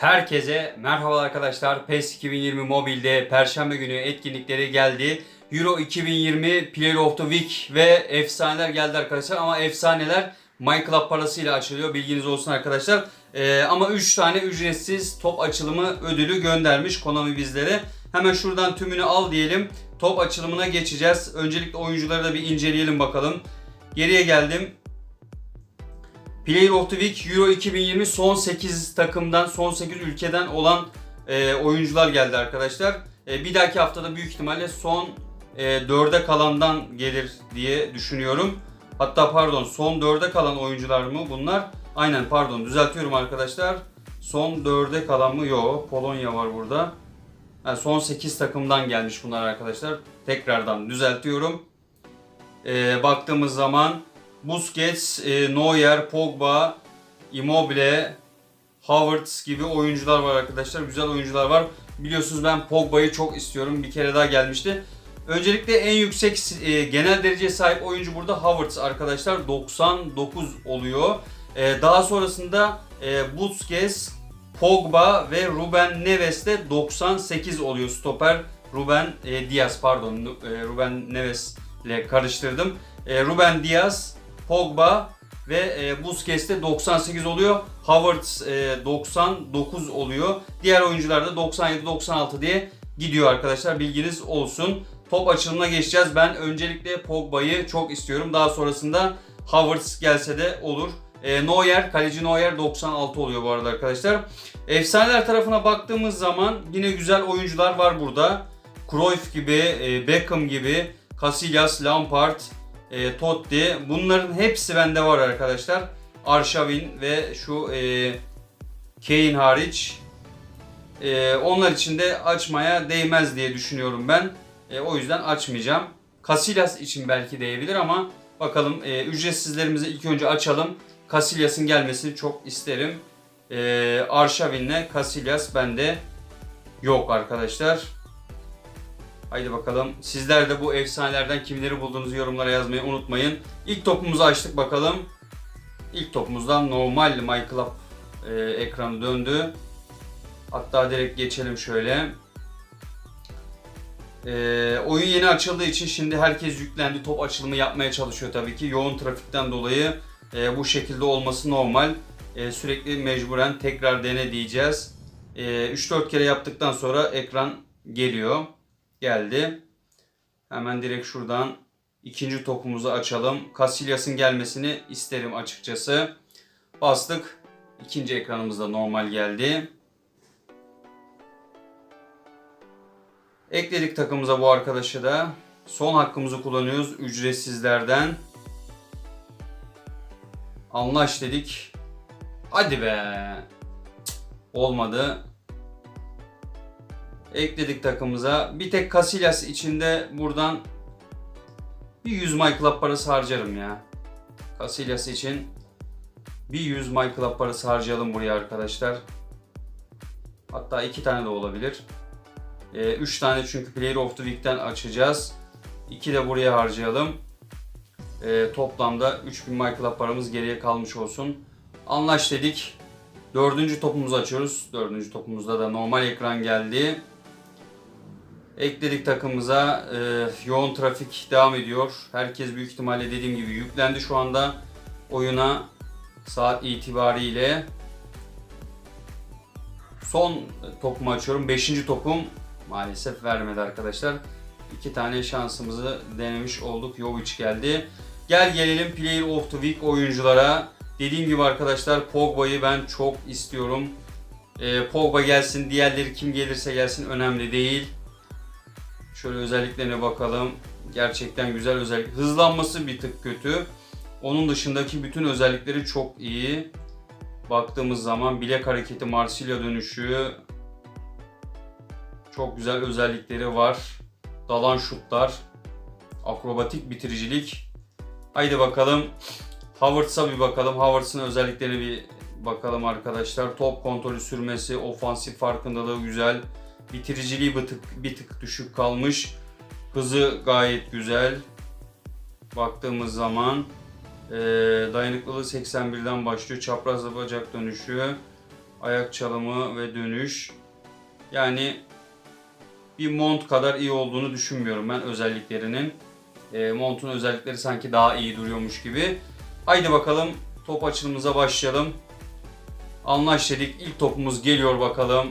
Herkese merhaba arkadaşlar. PES 2020 mobilde Perşembe günü etkinlikleri geldi. Euro 2020 Player of the Week ve efsaneler geldi arkadaşlar. Ama efsaneler MyClub parasıyla açılıyor. Bilginiz olsun arkadaşlar. Ee, ama 3 tane ücretsiz top açılımı ödülü göndermiş Konami bizlere. Hemen şuradan tümünü al diyelim. Top açılımına geçeceğiz. Öncelikle oyuncuları da bir inceleyelim bakalım. Geriye geldim. Player of the Week Euro 2020 son 8 takımdan, son 8 ülkeden olan e, oyuncular geldi arkadaşlar. E, bir dahaki haftada büyük ihtimalle son e, 4'e kalandan gelir diye düşünüyorum. Hatta pardon son 4'e kalan oyuncular mı bunlar? Aynen pardon düzeltiyorum arkadaşlar. Son 4'e kalan mı? Yok. Polonya var burada. Ha, son 8 takımdan gelmiş bunlar arkadaşlar. Tekrardan düzeltiyorum. E, baktığımız zaman Busquets, e, Neuer, Pogba, Immobile, Havertz gibi oyuncular var arkadaşlar. Güzel oyuncular var. Biliyorsunuz ben Pogba'yı çok istiyorum. Bir kere daha gelmişti. Öncelikle en yüksek e, genel dereceye sahip oyuncu burada Havertz arkadaşlar. 99 oluyor. E, daha sonrasında e, Busquets, Pogba ve Ruben Neves de 98 oluyor stoper. Ruben e, Diaz pardon. E, Ruben Neves ile karıştırdım. E, Ruben Diaz, Pogba ve e, Busquets de 98 oluyor. Havertz e, 99 oluyor. Diğer oyuncular da 97-96 diye gidiyor arkadaşlar. Bilginiz olsun. Top açılımına geçeceğiz. Ben öncelikle Pogba'yı çok istiyorum. Daha sonrasında Havertz gelse de olur. E, Neuer, kaleci Neuer 96 oluyor bu arada arkadaşlar. Efsaneler tarafına baktığımız zaman yine güzel oyuncular var burada. Cruyff gibi, e, Beckham gibi, Casillas, Lampard, e, Totti. Bunların hepsi bende var arkadaşlar. Arshavin ve şu e, Kane hariç. E, onlar için de açmaya değmez diye düşünüyorum ben. E, o yüzden açmayacağım. Casillas için belki değebilir ama bakalım e, ücretsizlerimizi ilk önce açalım. Casillas'ın gelmesini çok isterim. E, Arshavin'le Casillas bende yok arkadaşlar. Haydi bakalım. Sizler de bu efsanelerden kimleri bulduğunuzu yorumlara yazmayı unutmayın. İlk topumuzu açtık bakalım. İlk topumuzdan normal My e, ekranı döndü. Hatta direkt geçelim şöyle. E, oyun yeni açıldığı için şimdi herkes yüklendi. Top açılımı yapmaya çalışıyor tabii ki. Yoğun trafikten dolayı e, bu şekilde olması normal. E, sürekli mecburen tekrar dene diyeceğiz. E, 3-4 kere yaptıktan sonra ekran geliyor geldi. Hemen direkt şuradan ikinci topumuzu açalım. Casillas'ın gelmesini isterim açıkçası. Bastık. İkinci ekranımızda normal geldi. Ekledik takımıza bu arkadaşı da. Son hakkımızı kullanıyoruz ücretsizlerden. Anlaş dedik. Hadi be. Olmadı ekledik takımıza. Bir tek Casillas içinde buradan bir 100 My Club parası harcarım ya. Casillas için bir 100 My Club parası harcayalım buraya arkadaşlar. Hatta iki tane de olabilir. 3 ee, tane çünkü Player of the Week'ten açacağız. 2 de buraya harcayalım. Ee, toplamda 3000 My Club paramız geriye kalmış olsun. Anlaş dedik. Dördüncü topumuzu açıyoruz. Dördüncü topumuzda da normal ekran geldi. Ekledik takımımıza. Ee, yoğun trafik devam ediyor. Herkes büyük ihtimalle dediğim gibi yüklendi şu anda oyuna saat itibariyle. Son topumu açıyorum. Beşinci topum maalesef vermedi arkadaşlar. İki tane şansımızı denemiş olduk. Jovic geldi. Gel gelelim Player of the Week oyunculara. Dediğim gibi arkadaşlar Pogba'yı ben çok istiyorum. Ee, Pogba gelsin, diğerleri kim gelirse gelsin önemli değil. Şöyle özelliklerine bakalım. Gerçekten güzel özellik. Hızlanması bir tık kötü. Onun dışındaki bütün özellikleri çok iyi. Baktığımız zaman bilek hareketi, Marsilya dönüşü çok güzel özellikleri var. Dalan şutlar, akrobatik bitiricilik. Haydi bakalım. Havertz'a bir bakalım. Havertz'ın özelliklerine bir bakalım arkadaşlar. Top kontrolü sürmesi, ofansif farkındalığı güzel. Bitiriciliği bir tık, bir tık düşük kalmış. Hızı gayet güzel. Baktığımız zaman e, dayanıklılığı 81'den başlıyor. Çaprazlı bacak dönüşü. Ayak çalımı ve dönüş. Yani bir mont kadar iyi olduğunu düşünmüyorum ben özelliklerinin. E, montun özellikleri sanki daha iyi duruyormuş gibi. Haydi bakalım top açılımıza başlayalım. Anlaş dedik. İlk topumuz geliyor bakalım.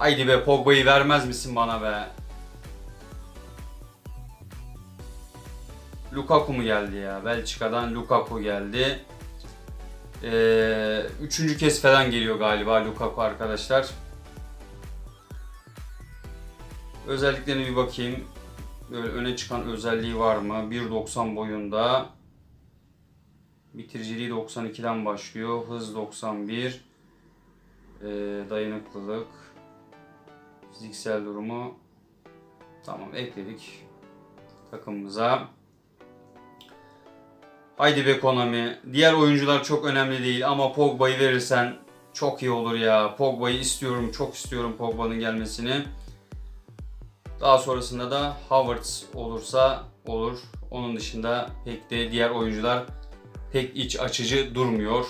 Haydi be Pogba'yı vermez misin bana be? Lukaku mu geldi ya? Belçika'dan Lukaku geldi. Ee, üçüncü kez falan geliyor galiba Lukaku arkadaşlar. Özelliklerine bir bakayım. Böyle öne çıkan özelliği var mı? 1.90 boyunda. Bitiriciliği 92'den başlıyor. Hız 91. Ee, dayanıklılık. Fiziksel durumu. Tamam ekledik takımımıza. Haydi be Konami. Diğer oyuncular çok önemli değil ama Pogba'yı verirsen çok iyi olur ya. Pogba'yı istiyorum, çok istiyorum Pogba'nın gelmesini. Daha sonrasında da Havertz olursa olur. Onun dışında pek de diğer oyuncular pek iç açıcı durmuyor.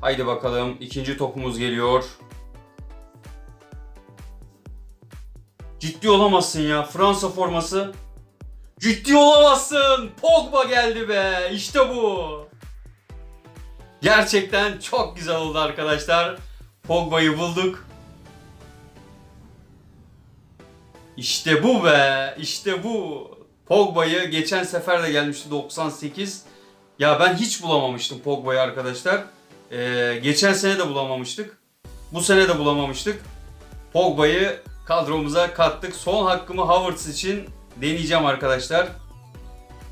Haydi bakalım ikinci topumuz geliyor. Ciddi olamazsın ya. Fransa forması. Ciddi olamazsın. Pogba geldi be. İşte bu. Gerçekten çok güzel oldu arkadaşlar. Pogba'yı bulduk. İşte bu be. İşte bu. Pogba'yı geçen sefer de gelmişti 98. Ya ben hiç bulamamıştım Pogba'yı arkadaşlar. Ee, geçen sene de bulamamıştık. Bu sene de bulamamıştık. Pogba'yı kadromuza kattık. Son hakkımı Havertz için deneyeceğim arkadaşlar.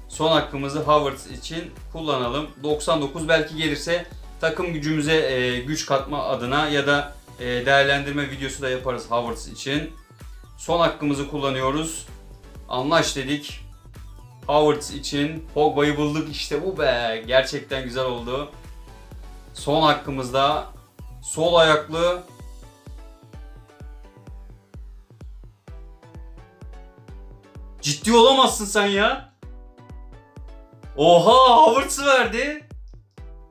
Son hakkımızı Havertz için kullanalım. 99 belki gelirse takım gücümüze e, güç katma adına ya da e, değerlendirme videosu da yaparız Havertz için. Son hakkımızı kullanıyoruz. Anlaş dedik. Havertz için Pogba'yı bulduk işte bu be. Gerçekten güzel oldu. Son hakkımızda sol ayaklı Ciddi olamazsın sen ya. Oha Havertz'ı verdi.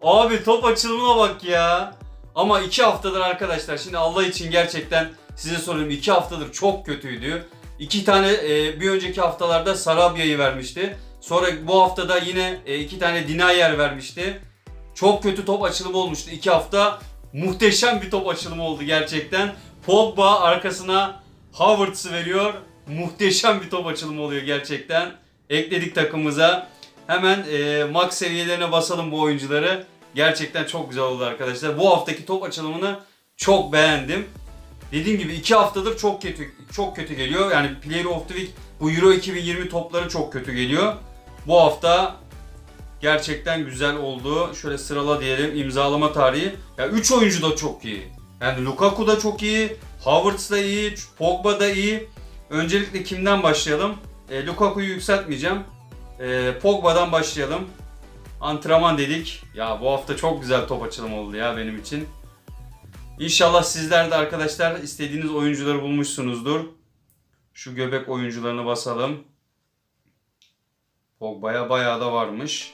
Abi top açılımına bak ya. Ama iki haftadır arkadaşlar şimdi Allah için gerçekten size soruyorum iki haftadır çok kötüydü. İki tane e, bir önceki haftalarda Sarabya'yı vermişti. Sonra bu haftada yine e, iki tane Dinayer vermişti. Çok kötü top açılımı olmuştu iki hafta. Muhteşem bir top açılımı oldu gerçekten. Pogba arkasına Havertz'ı veriyor. Muhteşem bir top açılımı oluyor gerçekten. Ekledik takımımıza. Hemen e, max seviyelerine basalım bu oyuncuları. Gerçekten çok güzel oldu arkadaşlar. Bu haftaki top açılımını çok beğendim. Dediğim gibi iki haftadır çok kötü çok kötü geliyor. Yani Player of the Week bu Euro 2020 topları çok kötü geliyor. Bu hafta gerçekten güzel oldu. Şöyle sırala diyelim imzalama tarihi. Ya 3 oyuncu da çok iyi. Yani Lukaku da çok iyi, Havertz da iyi, Pogba da iyi. Öncelikle kimden başlayalım? E, Lukaku'yu yükseltmeyeceğim. E, Pogba'dan başlayalım. Antrenman dedik. Ya bu hafta çok güzel top açılımı oldu ya benim için. İnşallah sizler de arkadaşlar istediğiniz oyuncuları bulmuşsunuzdur. Şu göbek oyuncularını basalım. Pogba'ya bayağı da varmış.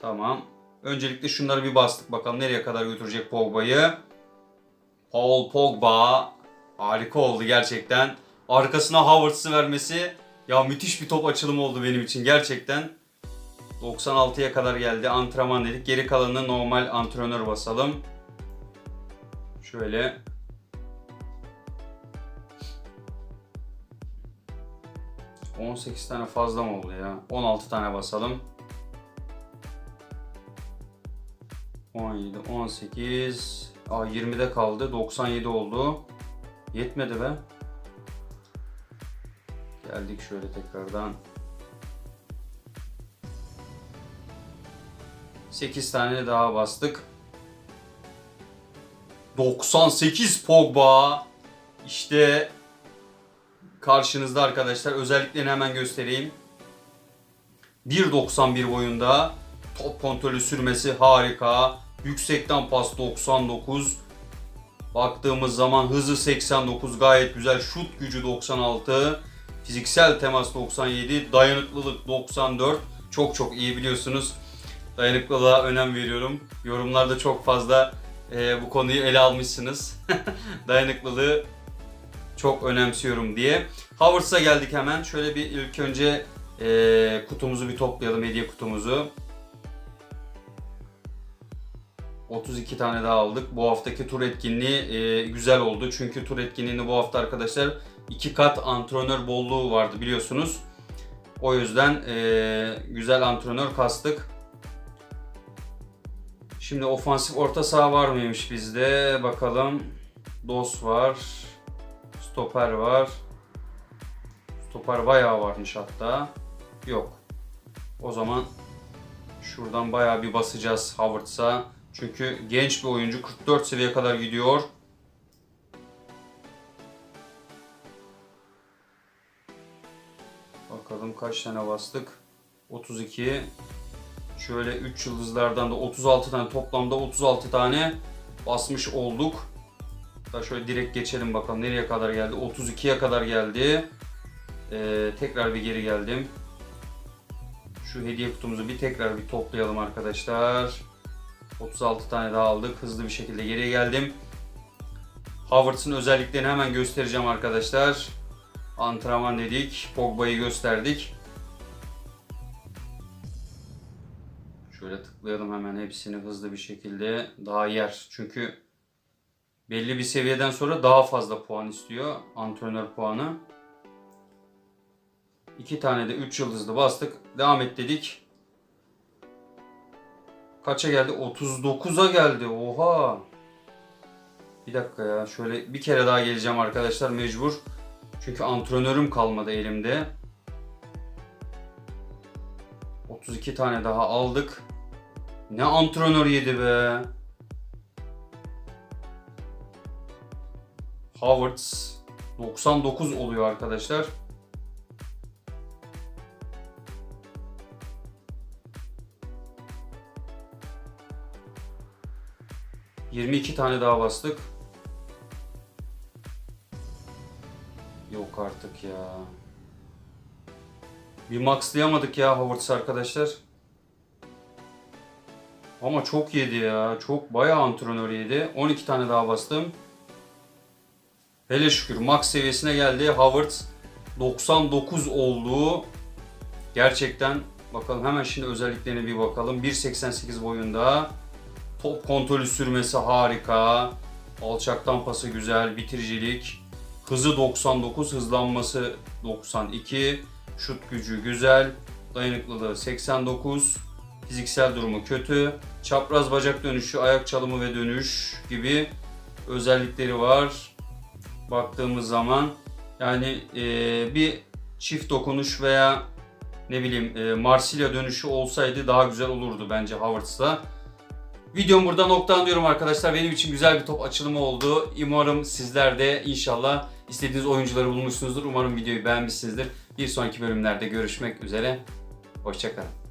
Tamam. Öncelikle şunları bir bastık bakalım nereye kadar götürecek Pogba'yı. Paul Pogba harika oldu gerçekten. Arkasına Havertz'ı vermesi ya müthiş bir top açılımı oldu benim için gerçekten. 96'ya kadar geldi. Antrenman dedik. Geri kalanını normal antrenör basalım. Şöyle. ...18 tane fazla mı oldu ya? 16 tane basalım. 17, 18... Aa 20'de kaldı. 97 oldu. Yetmedi be. Geldik şöyle tekrardan. 8 tane daha bastık. 98 Pogba. İşte karşınızda arkadaşlar. Özelliklerini hemen göstereyim. 1.91 boyunda. Top kontrolü sürmesi harika. Yüksekten pas 99. Baktığımız zaman hızı 89 gayet güzel. Şut gücü 96. Fiziksel temas 97. Dayanıklılık 94. Çok çok iyi biliyorsunuz. Dayanıklılığa önem veriyorum. Yorumlarda çok fazla e, bu konuyu ele almışsınız. Dayanıklılığı çok önemsiyorum diye. Howards'a geldik hemen. Şöyle bir ilk önce e, kutumuzu bir toplayalım, hediye kutumuzu. 32 tane daha aldık. Bu haftaki tur etkinliği e, güzel oldu. Çünkü tur etkinliğinde bu hafta arkadaşlar iki kat antrenör bolluğu vardı biliyorsunuz. O yüzden e, güzel antrenör kastık. Şimdi ofansif orta saha var mıymış bizde? Bakalım. Dos var. Stoper var. Stoper bayağı varmış hatta. Yok. O zaman şuradan bayağı bir basacağız Havertz'a. Çünkü genç bir oyuncu 44 seviye kadar gidiyor. Kaç tane bastık. 32. Şöyle 3 yıldızlardan da 36 tane toplamda 36 tane basmış olduk. Da şöyle direkt geçelim bakalım nereye kadar geldi. 32'ye kadar geldi. Ee, tekrar bir geri geldim. Şu hediye kutumuzu bir tekrar bir toplayalım arkadaşlar. 36 tane daha aldık. Hızlı bir şekilde geriye geldim. Havertz'ın özelliklerini hemen göstereceğim arkadaşlar. Antrenman dedik. Pogba'yı gösterdik. Şöyle tıklayalım hemen hepsini hızlı bir şekilde. Daha yer. Çünkü belli bir seviyeden sonra daha fazla puan istiyor. Antrenör puanı. İki tane de 3 yıldızlı bastık. Devam et dedik. Kaça geldi? 39'a geldi. Oha. Bir dakika ya. Şöyle bir kere daha geleceğim arkadaşlar mecbur. Çünkü antrenörüm kalmadı elimde. 32 tane daha aldık. Ne antrenör yedi be. Havertz 99 oluyor arkadaşlar. Yirmi iki tane daha bastık. Yok artık ya. Bir maxlayamadık ya Havertz arkadaşlar. Ama çok yedi ya. Çok bayağı antrenör yedi. 12 tane daha bastım. Hele şükür max seviyesine geldi. Havertz 99 olduğu gerçekten bakalım hemen şimdi özelliklerine bir bakalım. 1.88 boyunda. Top kontrolü sürmesi harika. Alçaktan pası güzel. Bitiricilik. Hızı 99, hızlanması 92. Şut gücü güzel. Dayanıklılığı 89. Fiziksel durumu kötü. Çapraz bacak dönüşü, ayak çalımı ve dönüş gibi özellikleri var. Baktığımız zaman yani e, bir çift dokunuş veya ne bileyim e, Marsilya dönüşü olsaydı daha güzel olurdu bence Havertz'la. Videomu burada noktalıyorum arkadaşlar. Benim için güzel bir top açılımı oldu. Umarım sizler de inşallah istediğiniz oyuncuları bulmuşsunuzdur. Umarım videoyu beğenmişsinizdir. Bir sonraki bölümlerde görüşmek üzere. Hoşçakalın.